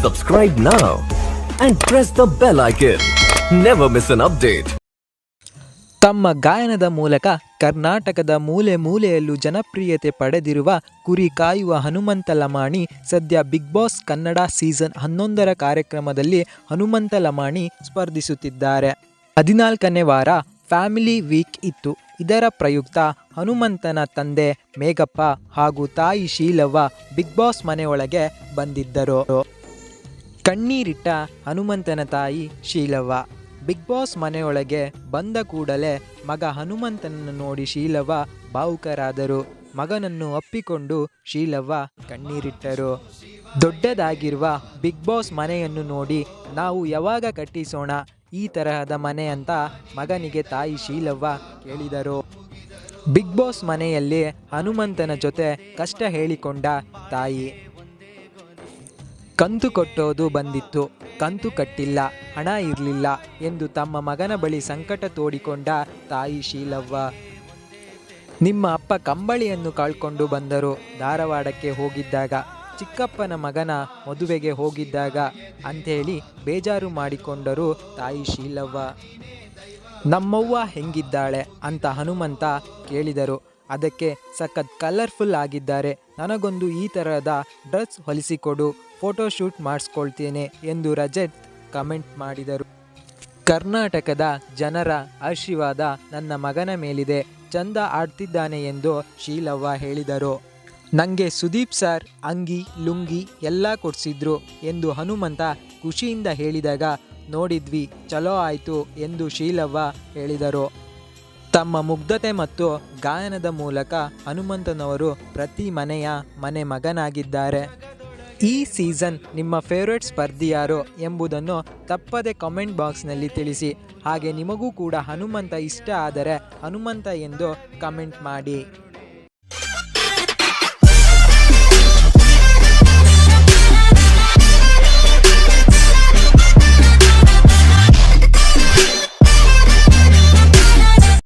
Subscribe now and press the bell icon. Never miss an update. ತಮ್ಮ ಗಾಯನದ ಮೂಲಕ ಕರ್ನಾಟಕದ ಮೂಲೆ ಮೂಲೆಯಲ್ಲೂ ಜನಪ್ರಿಯತೆ ಪಡೆದಿರುವ ಕುರಿ ಕಾಯುವ ಹನುಮಂತ ಲಮಾಣಿ ಸದ್ಯ ಬಿಗ್ ಬಾಸ್ ಕನ್ನಡ ಸೀಸನ್ ಹನ್ನೊಂದರ ಕಾರ್ಯಕ್ರಮದಲ್ಲಿ ಹನುಮಂತ ಲಮಾಣಿ ಸ್ಪರ್ಧಿಸುತ್ತಿದ್ದಾರೆ ಹದಿನಾಲ್ಕನೇ ವಾರ ಫ್ಯಾಮಿಲಿ ವೀಕ್ ಇತ್ತು ಇದರ ಪ್ರಯುಕ್ತ ಹನುಮಂತನ ತಂದೆ ಮೇಘಪ್ಪ ಹಾಗೂ ತಾಯಿ ಶೀಲವ್ವ ಬಿಗ್ ಬಾಸ್ ಮನೆಯೊಳಗೆ ಬಂದಿದ್ದರು ಕಣ್ಣೀರಿಟ್ಟ ಹನುಮಂತನ ತಾಯಿ ಶೀಲವ್ವ. ಬಿಗ್ ಬಾಸ್ ಮನೆಯೊಳಗೆ ಬಂದ ಕೂಡಲೇ ಮಗ ಹನುಮಂತನನ್ನು ನೋಡಿ ಶೀಲವ್ವ ಭಾವುಕರಾದರು. ಮಗನನ್ನು ಅಪ್ಪಿಕೊಂಡು ಶೀಲವ್ವ ಕಣ್ಣೀರಿಟ್ಟರು. ದೊಡ್ಡದಾಗಿರುವ ಬಿಗ್ ಬಾಸ್ ಮನೆಯನ್ನು ನೋಡಿ ನಾವು ಯಾವಾಗ ಕಟ್ಟಿಸೋಣ, ಈ ತರಹದ ಮನೆ ಅಂತ ಮಗನಿಗೆ ತಾಯಿ ಶೀಲವ್ವ ಕೇಳಿದರು. ಬಿಗ್ ಬಾಸ್ ಮನೆಯಲ್ಲಿ ಹನುಮಂತನ ಜೊತೆ ಕಷ್ಟ ಹೇಳಿಕೊಂಡ ತಾಯಿ. ಕಂತು ಕೊಟ್ಟೋದು ಬಂದಿತ್ತು. ಕಂತು ಕಟ್ಟಿಲ್ಲ, ಹಣ ಇರಲಿಲ್ಲ ಎಂದು ತಮ್ಮ ಮಗನ ಬಳಿ ಸಂಕಟ ತೋಡಿಕೊಂಡ ತಾಯಿ ಶೀಲವ್ವ. ನಿಮ್ಮ ಅಪ್ಪ ಕಂಬಳಿಯನ್ನು ಕಳ್ಕೊಂಡು ಬಂದರು. ಧಾರವಾಡಕ್ಕೆ ಹೋಗಿದ್ದಾಗ, ಚಿಕ್ಕಪ್ಪನ ಮಗನ ಮದುವೆಗೆ ಹೋಗಿದ್ದಾಗ ಅಂಥೇಳಿ ಬೇಜಾರು ಮಾಡಿಕೊಂಡರು ತಾಯಿ ಶೀಲವ್ವ. ನಮ್ಮವ್ವ ಹೆಂಗಿದ್ದಾಳೆ? ಅಂತ ಹನುಮಂತ ಕೇಳಿದರು. ಅದಕ್ಕೆ ಸಖತ್ ಕಲರ್ಫುಲ್ ಆಗಿದ್ದಾರೆ. ನನಗೊಂದು ಈ ಥರದ ಡ್ರೆಸ್ ಹೊಲಿಸಿಕೊಡು ಫೋಟೋಶೂಟ್ ಮಾಡಿಸ್ಕೊಳ್ತೇನೆ ಎಂದು ರಜತ್ ಕಮೆಂಟ್ ಮಾಡಿದರು. ಕರ್ನಾಟಕದ ಜನರ ಆಶೀರ್ವಾದ ನನ್ನ ಮಗನ ಮೇಲಿದೆ, ಚಂದ ಆಡ್ತಿದ್ದಾನೆ ಎಂದು ಶೀಲವ್ವ ಹೇಳಿದರು. ನನಗೆ ಸುದೀಪ್ ಸರ್ ಅಂಗಿ, ಲುಂಗಿ ಎಲ್ಲ ಕೊಡಿಸಿದ್ರು ಎಂದು ಹನುಮಂತ ಖುಷಿಯಿಂದ ಹೇಳಿದಾಗ, ನೋಡಿದ್ವಿ, ಚಲೋ ಆಯಿತು ಎಂದು ಶೀಲವ್ವ ಹೇಳಿದರು. ತಮ್ಮ ಮುಗ್ಧತೆ ಮತ್ತು ಗಾಯನದ ಮೂಲಕ ಹನುಮಂತನವರು ಪ್ರತಿ ಮನೆಯ ಮನೆ ಮಗನಾಗಿದ್ದಾರೆ. ಈ ಸೀಸನ್ ನಿಮ್ಮ ಫೇವ್ರೇಟ್ ಸ್ಪರ್ಧಿ ಯಾರು ಎಂಬುದನ್ನು ತಪ್ಪದೆ ಕಾಮೆಂಟ್ ಬಾಕ್ಸ್ನಲ್ಲಿ ತಿಳಿಸಿ. ಹಾಗೆ ನಿಮಗೂ ಕೂಡ ಹನುಮಂತ ಇಷ್ಟ ಆದರೆ ಹನುಮಂತ ಎಂದು ಕಮೆಂಟ್ ಮಾಡಿ.